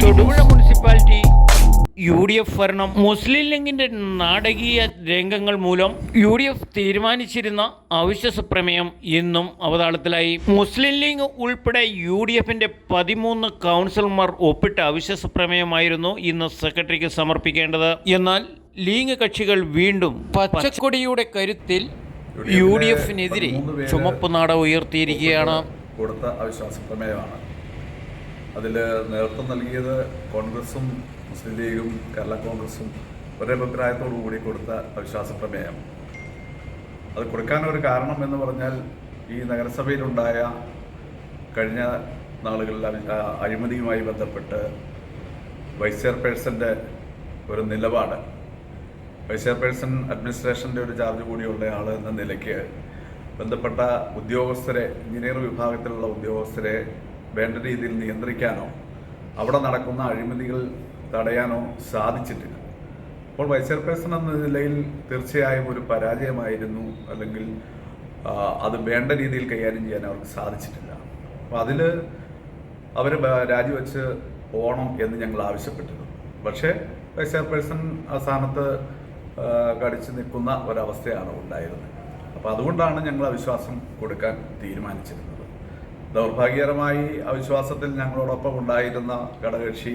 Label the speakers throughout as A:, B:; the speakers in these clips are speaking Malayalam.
A: Thodupuzha municipality U D F ഭരണം മുസ്ലിം ലീഗിന്റെ നാടകീയ രംഗങ്ങൾ മൂലം യു ഡി എഫ് തീരുമാനിച്ചിരുന്ന അവിശ്വാസ പ്രമേയം ഇന്നും അവതാളത്തിലായി. മുസ്ലിം ലീഗ് ഉൾപ്പെടെ യു ഡി എഫിന്റെ പതിമൂന്ന് കൗൺസിലർമാർ ഒപ്പിട്ട അവിശ്വാസ പ്രമേയമായിരുന്നു ഇന്ന് സെക്രട്ടറിക്ക് സമർപ്പിക്കേണ്ടത്. എന്നാൽ ലീഗ് കക്ഷികൾ വീണ്ടും പച്ചക്കൊടിയുടെ കരുത്തിൽ യു ഡി എഫിനെതിരെ ചുമപ്പ് നാട ഉയർത്തിയിരിക്കുകയാണ്.
B: കൊടുത്ത അവിശ്വാസ പ്രമേയമാണ്. അതിൽ നേതൃത്വം നൽകിയത് കോൺഗ്രസും മുസ്ലിം ലീഗും കേരള കോൺഗ്രസും ഒരേ അഭിപ്രായത്തോടു കൂടി കൊടുത്ത അവിശ്വാസ പ്രമേയം. അത് കൊടുക്കാനൊരു കാരണം എന്ന് പറഞ്ഞാൽ ഈ നഗരസഭയിലുണ്ടായ കഴിഞ്ഞ നാളുകളിൽ അഴിമതിയുമായി ബന്ധപ്പെട്ട് വൈസ് ചെയർപേഴ്സന്റെ ഒരു നിലപാട്. വൈസ് ചെയർപേഴ്സൺ അഡ്മിനിസ്ട്രേഷന്റെ ഒരു ചാർജ് കൂടിയുള്ള ആൾ എന്ന നിലയ്ക്ക് ബന്ധപ്പെട്ട ഉദ്യോഗസ്ഥരെ എഞ്ചിനീയർ വിഭാഗത്തിലുള്ള ഉദ്യോഗസ്ഥരെ വേണ്ട രീതിയിൽ നിയന്ത്രിക്കാനോ അവിടെ നടക്കുന്ന അഴിമതികൾ തടയാനോ സാധിച്ചിട്ടില്ല. അപ്പോൾ വൈസ് ചെയർപേഴ്സൺ എന്ന നിലയിൽ തീർച്ചയായും ഒരു പരാജയമായിരുന്നു. അല്ലെങ്കിൽ അത് വേണ്ട രീതിയിൽ കൈകാര്യം ചെയ്യാൻ അവർക്ക് സാധിച്ചിട്ടില്ല. അപ്പോൾ അതിൽ അവർ രാജിവെച്ച് പോകണം എന്ന് ഞങ്ങൾ ആവശ്യപ്പെട്ടിരുന്നു. പക്ഷേ വൈസ് ചെയർപേഴ്സൺ ആ സ്ഥാനത്ത് കടിച്ചു നിൽക്കുന്ന ഒരവസ്ഥയാണ് ഉണ്ടായിരുന്നത്. അപ്പോൾ അതുകൊണ്ടാണ് ഞങ്ങൾ അവിശ്വാസം കൊടുക്കാൻ തീരുമാനിച്ചിരുന്നത്. ദൗർഭാഗ്യകരമായി അവിശ്വാസത്തിൽ ഞങ്ങളോടൊപ്പം ഉണ്ടായിരുന്ന ഘടകകക്ഷി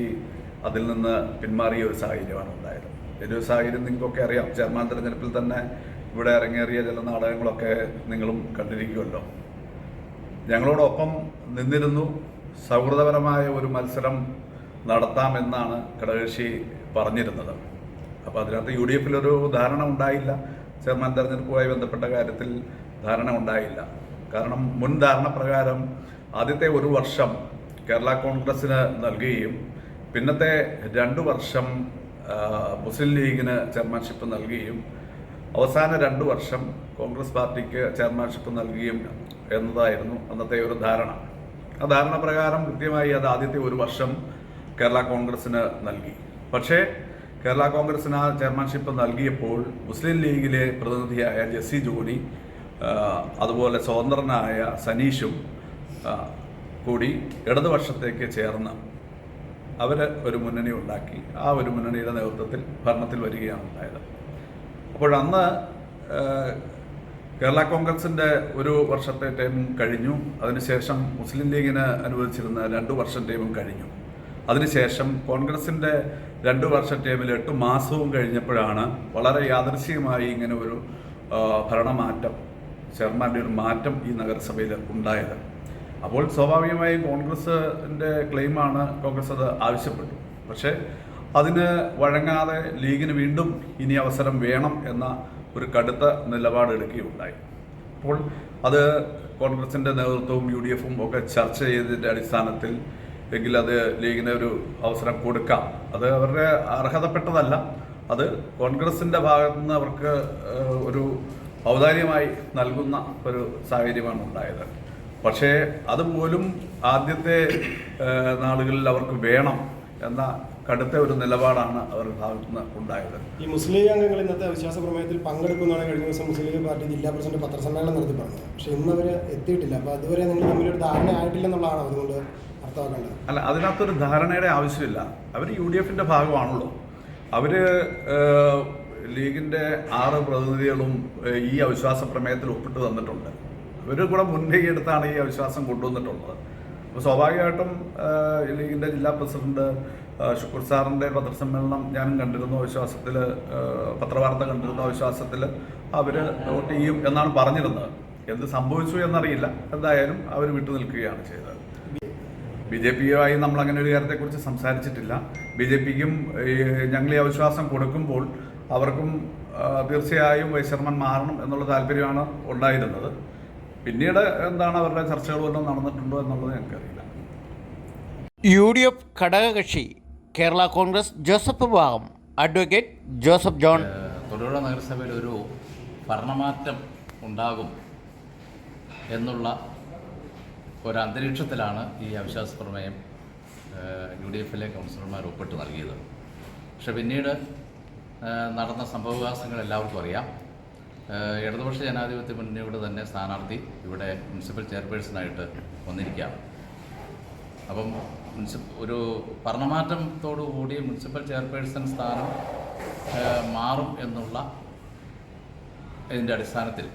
B: അതിൽ നിന്ന് പിന്മാറിയ ഒരു സാഹചര്യമാണ് ഉണ്ടായത്. ഒരു സാഹചര്യം നിങ്ങൾക്കൊക്കെ അറിയാം. ചെയർമാൻ തെരഞ്ഞെടുപ്പിൽ തന്നെ ഇവിടെ ഇറങ്ങേറിയ ചില നാടകങ്ങളൊക്കെ നിങ്ങളും കണ്ടിരിക്കുമല്ലോ. ഞങ്ങളോടൊപ്പം നിന്നിരുന്നു. സൗഹൃദപരമായ ഒരു മത്സരം നടത്താമെന്നാണ് ഘടകകക്ഷി പറഞ്ഞിരുന്നത്. അപ്പോൾ അതിനകത്ത് യു ഡി എഫിലൊരു ധാരണ ഉണ്ടായില്ല. ചെയർമാൻ തെരഞ്ഞെടുപ്പുമായി ബന്ധപ്പെട്ട കാര്യത്തിൽ ധാരണ ഉണ്ടായില്ല. കാരണം മുൻ ധാരണ പ്രകാരം ആദ്യത്തെ ഒരു വർഷം കേരള കോൺഗ്രസ്സിന് നൽകുകയും പിന്നത്തെ രണ്ട് വർഷം മുസ്ലിം ലീഗിന് ചെയർമാൻഷിപ്പ് നൽകുകയും അവസാന രണ്ട് വർഷം കോൺഗ്രസ് പാർട്ടിക്ക് ചെയർമാൻഷിപ്പ് നൽകുകയും എന്നതായിരുന്നു അന്നത്തെ ഒരു ധാരണ. ആ ധാരണ പ്രകാരം കൃത്യമായി അത് ആദ്യത്തെ ഒരു വർഷം കേരള കോൺഗ്രസിന് നൽകി. പക്ഷേ കേരള കോൺഗ്രസിന് ആ ചെയർമാൻഷിപ്പ് നൽകിയപ്പോൾ മുസ്ലിം ലീഗിലെ പ്രതിനിധിയായ ജെസ്സി ജോണി അതുപോലെ സ്വതന്ത്രനായ സനീഷും കൂടി ഇടതുപക്ഷത്തേക്ക് ചേർന്ന് അവർ ഒരു മുന്നണി ഉണ്ടാക്കി. ആ ഒരു മുന്നണിയുടെ നേതൃത്വത്തിൽ ഭരണത്തിൽ വരികയാണ് ഉണ്ടായത്. അപ്പോൾ അന്ന് കേരള കോൺഗ്രസിന്റെ ഒരു വർഷത്തെ ടൈമും കഴിഞ്ഞു. അതിനുശേഷം മുസ്ലിം ലീഗിന് അനുവദിച്ചിരുന്ന രണ്ട് വർഷം ടൈമും കഴിഞ്ഞു. അതിനുശേഷം കോൺഗ്രസിന്റെ രണ്ട് വർഷം ടൈമിൽ എട്ട് മാസവും കഴിഞ്ഞപ്പോഴാണ് വളരെ യാദൃശ്യമായി ഇങ്ങനെ ഒരു ഭരണമാറ്റം ചെയർമാന്റെ ഒരു മാറ്റം ഈ നഗരസഭയിൽ ഉണ്ടായത്. അപ്പോൾ സ്വാഭാവികമായും കോൺഗ്രസിന്റെ ക്ലെയിമാണ് കോൺഗ്രസ് അത് ആവശ്യപ്പെട്ടു. പക്ഷേ അതിന് വഴങ്ങാതെ ലീഗിന് വീണ്ടും ഇനി അവസരം വേണം എന്ന ഒരു കടുത്ത നിലപാട് എടുക്കുകയുണ്ടായി. അപ്പോൾ അത് കോൺഗ്രസിന്റെ നേതൃത്വവും യു ഡി എഫും ഒക്കെ ചർച്ച ചെയ്തതിന്റെ അടിസ്ഥാനത്തിൽ എങ്കിൽ അത് ലീഗിന് ഒരു അവസരം കൊടുക്കാം. അത് അവരുടെ അർഹതപ്പെട്ടതല്ല. അത് കോൺഗ്രസിന്റെ ഭാഗത്തുനിന്ന് അവർക്ക് ഒരു ഔദാര്യമായി നൽകുന്ന ഒരു സാഹചര്യമാണ് ഉണ്ടായത്. പക്ഷേ അതുപോലും ആദ്യത്തെ നാളുകളിൽ അവർക്ക് വേണം എന്ന കടുത്ത ഒരു നിലപാടാണ് അവരുടെ ഭാഗത്തു നിന്ന് ഉണ്ടായത്.
C: ഈ മുസ്ലിം അംഗങ്ങൾ ഇന്നത്തെ അവിശ്വാസ പ്രമേയത്തിൽ പങ്കെടുക്കുന്നതാണ് കഴിഞ്ഞ ദിവസം മുസ്ലിം ലീഗ് പാർട്ടി ജില്ലാ പ്രസിഡന്റ് പത്രസമ്മേളനം നടത്തി പറഞ്ഞത്. പക്ഷെ ഇന്ന് അവർ എത്തിയിട്ടില്ല. അപ്പോൾ അതുവരെ നിങ്ങൾ തമ്മിലൊരു ധാരണ ആയിട്ടില്ലെന്നുള്ളതാണ് അതുകൊണ്ട് അർത്ഥമാക്കേണ്ടത്.
B: അല്ല അതിനകത്തൊരു ധാരണയുടെ ആവശ്യമില്ല. അവർ യു ഡി എഫിന്റെ ഭാഗമാണല്ലോ. അവർ ലീഗിന്റെ ആറ് പ്രതിനിധികളും ഈ അവിശ്വാസ പ്രമേയത്തിൽ ഒപ്പിട്ട് തന്നിട്ടുണ്ട്. അവർ കൂടെ മുൻകൈ എടുത്താണ് ഈ അവിശ്വാസം കൊണ്ടുവന്നിട്ടുള്ളത്. അപ്പോൾ സ്വാഭാവികമായിട്ടും ലീഗിന്റെ ജില്ലാ പ്രസിഡന്റ് ഷുക്കൂർ സാറിന്റെ പത്രസമ്മേളനം ഞാനും കണ്ടിരുന്നു വിശ്വാസത്തിൽ പത്രവാർത്ത കണ്ടിരുന്നു വിശ്വാസത്തിൽ അവർ വോട്ട് ചെയ്യും എന്നാണ് പറഞ്ഞിരുന്നത്. എന്ത് സംഭവിച്ചു എന്നറിയില്ല. എന്തായാലും അവർ വിട്ടു നിൽക്കുകയാണ് ചെയ്തത്. ബി ജെ പിയുമായി നമ്മൾ അങ്ങനെ ഒരു കാര്യത്തെക്കുറിച്ച് സംസാരിച്ചിട്ടില്ല. ബി ജെ പിക്കും ഞങ്ങൾ ഈ അവിശ്വാസം കൊടുക്കുമ്പോൾ അവർക്കും തീർച്ചയായും വൈസ് മാറണം എന്നുള്ള താല്പര്യമാണ് ഉണ്ടായിരുന്നത്. പിന്നീട് എന്താണ് അവരുടെ ചർച്ചകൾ വല്ലതും നടന്നിട്ടുണ്ടോ എന്നുള്ളത് ഞങ്ങൾക്കറിയില്ല.
A: യു ഡി എഫ് ഘടകകക്ഷി കേരള കോൺഗ്രസ് ജോസഫ് വിഭാഗം അഡ്വക്കേറ്റ് ജോസഫ് ജോൺ.
D: തൊടുപുഴ നഗരസഭയിൽ ഒരു ഭരണമാറ്റം ഉണ്ടാകും എന്നുള്ള ഒരു അന്തരീക്ഷത്തിലാണ് ഈ അവിശ്വാസ പ്രമേയം യു ഡി എഫിലെ കൗൺസിലർമാർ ഒപ്പിട്ട് നൽകിയത്. പക്ഷെ പിന്നീട് നടന്ന സംഭവവികാസങ്ങൾ എല്ലാവർക്കും അറിയാം. ഇടതുപക്ഷ ജനാധിപത്യ മുന്നണിയുടെ തന്നെ സ്ഥാനാർത്ഥി ഇവിടെ മുനിസിപ്പൽ ചെയർപേഴ്സണായിട്ട് വന്നിരിക്കുകയാണ്. അപ്പം മുനിസിപ്പ ഒരു ഭരണമാറ്റത്തോടു കൂടി മുനിസിപ്പൽ ചെയർപേഴ്സൺ സ്ഥാനം മാറും എന്നുള്ള ഇതിന്റെ അടിസ്ഥാനത്തിൽ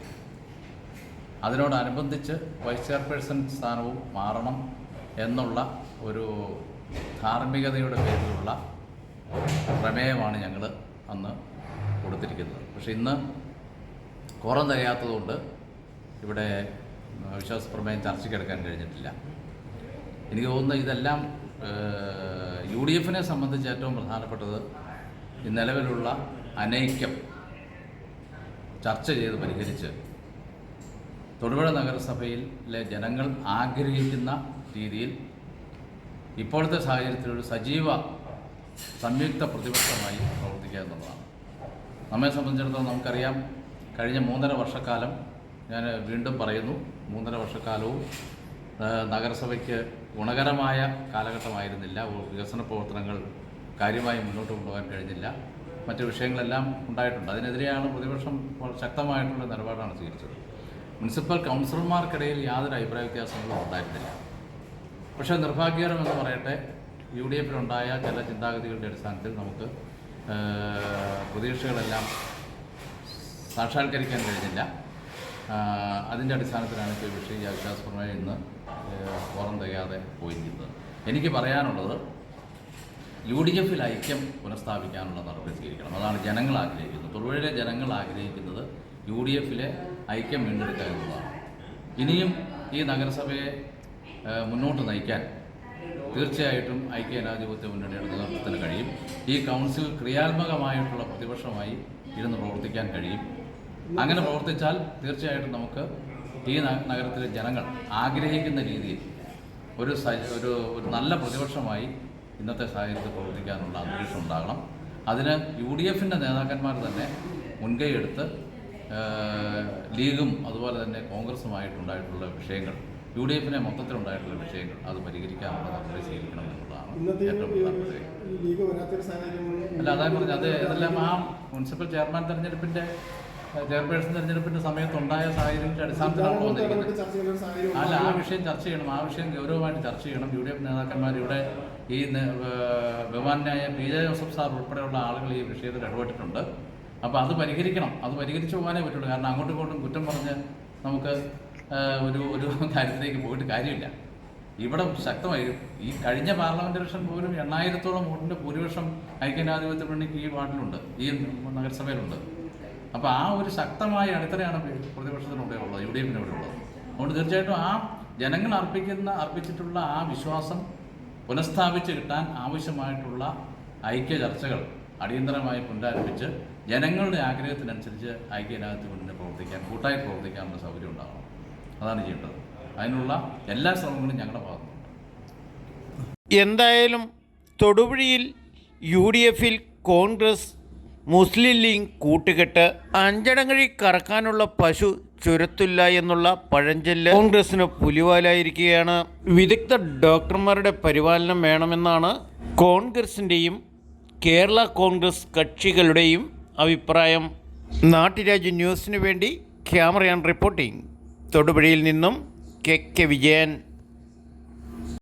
D: അതിനോടനുബന്ധിച്ച് വൈസ് ചെയർപേഴ്സൺ സ്ഥാനവും മാറണം എന്നുള്ള ഒരു ധാർമ്മികതയുടെ പേരിലുള്ള പ്രമേയമാണ് ഞങ്ങൾ അന്ന് കൊടുത്തിരിക്കുന്നത്. പക്ഷേ ഇന്ന് കോറം തികയാത്തതുകൊണ്ട് ഇവിടെ വിശ്വാസ പ്രമേയം ചർച്ചയ്ക്കെടുക്കാൻ കഴിഞ്ഞിട്ടില്ല. എനിക്ക് തോന്നുന്നു ഇതെല്ലാം യു ഡി എഫിനെ സംബന്ധിച്ച് ഏറ്റവും പ്രധാനപ്പെട്ടത് ഈ നിലവിലുള്ള അനൈക്യം ചർച്ച ചെയ്ത് പരിഹരിച്ച് തൊടുപുഴ നഗരസഭയിലെ ജനങ്ങൾ ആഗ്രഹിക്കുന്ന രീതിയിൽ ഇപ്പോഴത്തെ സാഹചര്യത്തിൽ ഒരു സജീവ സംയുക്ത പ്രതിപക്ഷമായി പ്രവർത്തിക്കുക എന്നുള്ളതാണ്. നമ്മെ സംബന്ധിച്ചിടത്തോളം നമുക്കറിയാം കഴിഞ്ഞ മൂന്നര വർഷക്കാലം ഞാൻ വീണ്ടും പറയുന്നു മൂന്നര വർഷക്കാലവും നഗരസഭയ്ക്ക് ഗുണകരമായ കാലഘട്ടമായിരുന്നില്ല. വികസന പ്രവർത്തനങ്ങൾ കാര്യമായി മുന്നോട്ട് കൊണ്ടുപോകാൻ കഴിഞ്ഞില്ല. മറ്റു വിഷയങ്ങളെല്ലാം ഉണ്ടായിട്ടുണ്ട്. അതിനെതിരെയാണ് പ്രതിപക്ഷം ശക്തമായിട്ടുള്ള നിലപാടാണ് സ്വീകരിച്ചത്. മുനിസിപ്പൽ കൗൺസിലർമാർക്കിടയിൽ യാതൊരു അഭിപ്രായ വ്യത്യാസങ്ങളും ഉണ്ടായിട്ടില്ല പക്ഷേ നിർഭാഗ്യകരം എന്ന് പറയട്ടെ യു ഡി എഫിലുണ്ടായ ചില ചിന്താഗതികളുടെ അടിസ്ഥാനത്തിൽ നമുക്ക് പ്രതീക്ഷകളെല്ലാം സാക്ഷാത്കരിക്കാൻ കഴിഞ്ഞില്ല. അതിന്റെ അടിസ്ഥാനത്തിലാണ് ഇപ്പോൾ ഈ വിഷയ അവിശ്വാസ പ്രമേയം ഇന്ന് ഓർമ്മ തികയാതെ പോയിരിക്കുന്നത്. എനിക്ക് പറയാനുള്ളത് യു ഡി എഫിൽ ഐക്യം പുനഃസ്ഥാപിക്കാനുള്ള നടപടി സ്വീകരിക്കണം. അതാണ് ജനങ്ങൾ ആഗ്രഹിക്കുന്നത്. തൊഴിലെ ജനങ്ങൾ ആഗ്രഹിക്കുന്നത് യു ഡി എഫിലെ ഐക്യം വീണ്ടെടുക്കുക എന്നുള്ളതാണ്. ഇനിയും ഈ നഗരസഭയെ മുന്നോട്ട് നയിക്കാൻ തീർച്ചയായിട്ടും ഐക്യ ജനാധിപത്യ മുന്നണിയുടെ നേതൃത്വത്തിന് കഴിയും. ഈ കൗൺസിൽ ക്രിയാത്മകമായിട്ടുള്ള പ്രതിപക്ഷമായി ഇരുന്ന് പ്രവർത്തിക്കാൻ കഴിയും. അങ്ങനെ പ്രവർത്തിച്ചാൽ തീർച്ചയായിട്ടും നമുക്ക് ഈ നഗരത്തിലെ ജനങ്ങൾ ആഗ്രഹിക്കുന്ന രീതിയിൽ ഒരു ഒരു ഒരു നല്ല പ്രതിപക്ഷമായി ഇന്നത്തെ സാഹചര്യത്തിൽ പ്രവർത്തിക്കാനുള്ള അന്തരീക്ഷം ഉണ്ടാകണം. അതിന് യു ഡി എഫിന്റെ നേതാക്കന്മാർ തന്നെ മുൻകൈയെടുത്ത് ലീഗും അതുപോലെ തന്നെ കോൺഗ്രസുമായിട്ടുണ്ടായിട്ടുള്ള വിഷയങ്ങൾ യു ഡി എഫിനെ മൊത്തത്തിലുണ്ടായിട്ടുള്ള വിഷയങ്ങൾ അത് പരിഹരിക്കാനുള്ള നടപടി സ്വീകരിക്കണം എന്നുള്ളതാണ് ഏറ്റവും
C: വരാത്തൊരു
D: അല്ല അതായത് പറഞ്ഞു അത് ഇതെല്ലാം ആ മുനിസിപ്പൽ ചെയർമാൻ തെരഞ്ഞെടുപ്പിന്റെ ചെയർപേഴ്സൺ തെരഞ്ഞെടുപ്പിന്റെ സമയത്തുണ്ടായ സാഹചര്യത്തിന്റെ അടിസ്ഥാനത്തിലാണ് അല്ല ആ വിഷയം ചർച്ച ചെയ്യണം. ആ വിഷയം ഗൗരവമായിട്ട് ചർച്ച ചെയ്യണം. യു ഡി എഫ് നേതാക്കന്മാർ ഇവിടെ ഈ ബഹുമാനായ പി ജെ ജോസഫ് സാർ ഉൾപ്പെടെയുള്ള ആളുകൾ ഈ വിഷയത്തിൽ ഇടപെട്ടിട്ടുണ്ട്. അപ്പോൾ അത് പരിഹരിക്കണം. അത് പരിഹരിച്ചു പോകാനേ പറ്റുള്ളൂ. കാരണം അങ്ങോട്ടും ഇങ്ങോട്ടും കുറ്റം പറഞ്ഞ് നമുക്ക് ഒരു ഒരു കാര്യത്തിലേക്ക് പോയിട്ട് കാര്യമില്ല. ഇവിടെ ശക്തമായി ഈ കഴിഞ്ഞ പാർലമെന്റ് ഇലക്ഷൻ പോലും എണ്ണായിരത്തോളം വോട്ടിന്റെ ഭൂരിപക്ഷം ഐക്യജനാധിപത്യ മുന്നണിക്ക് ഈ വാർഡിലുണ്ട് ഈ നഗരസഭയിലുണ്ട്. അപ്പോൾ ആ ഒരു ശക്തമായ അടിത്തറയാണ് പ്രതിപക്ഷത്തിനൂടെ ഉള്ളത് യു ഡി എഫിന് ഇവിടെ ഉള്ളത്. അതുകൊണ്ട് തീർച്ചയായിട്ടും ആ ജനങ്ങൾ അർപ്പിക്കുന്ന അർപ്പിച്ചിട്ടുള്ള ആ വിശ്വാസം പുനഃസ്ഥാപിച്ച് കിട്ടാൻ ആവശ്യമായിട്ടുള്ള ഐക്യ ചർച്ചകൾ അടിയന്തരമായി പുനരാരംഭിച്ച് ജനങ്ങളുടെ ആഗ്രഹത്തിനനുസരിച്ച് ഐക്യജനാധിപത്യ മുന്നണി പ്രവർത്തിക്കാൻ കൂട്ടായി പ്രവർത്തിക്കാനുള്ള സൗകര്യം ഉണ്ടാകണം അതാണ് ചെയ്യേണ്ടത്. അതിനുള്ള എല്ലാ ശ്രമങ്ങളും ഞങ്ങളുടെ ഭാഗത്ത്
A: എന്തായാലും തൊടുപുഴയിൽ യു ഡി എഫിൽ കോൺഗ്രസ് മുസ്ലിം ലീഗ് കൂട്ടുകെട്ട് അഞ്ചടങ്ങഴി കറക്കാനുള്ള പശു ചുരത്തില്ല എന്നുള്ള പഴഞ്ചൊല്ല് കോൺഗ്രസിന് പുലിവാലായിരിക്കുകയാണ്. വിദഗ്ധ ഡോക്ടർമാരുടെ പരിപാലനം വേണമെന്നാണ് കോൺഗ്രസിന്റെയും കേരള കോൺഗ്രസ് കക്ഷികളുടെയും അഭിപ്രായം. നാട്ടുരാജ്യ ന്യൂസിനു വേണ്ടി ക്യാമറയാണ് റിപ്പോർട്ടിംഗ് തൊടുപുഴയിൽ നിന്നും കെ കെ വിജയൻ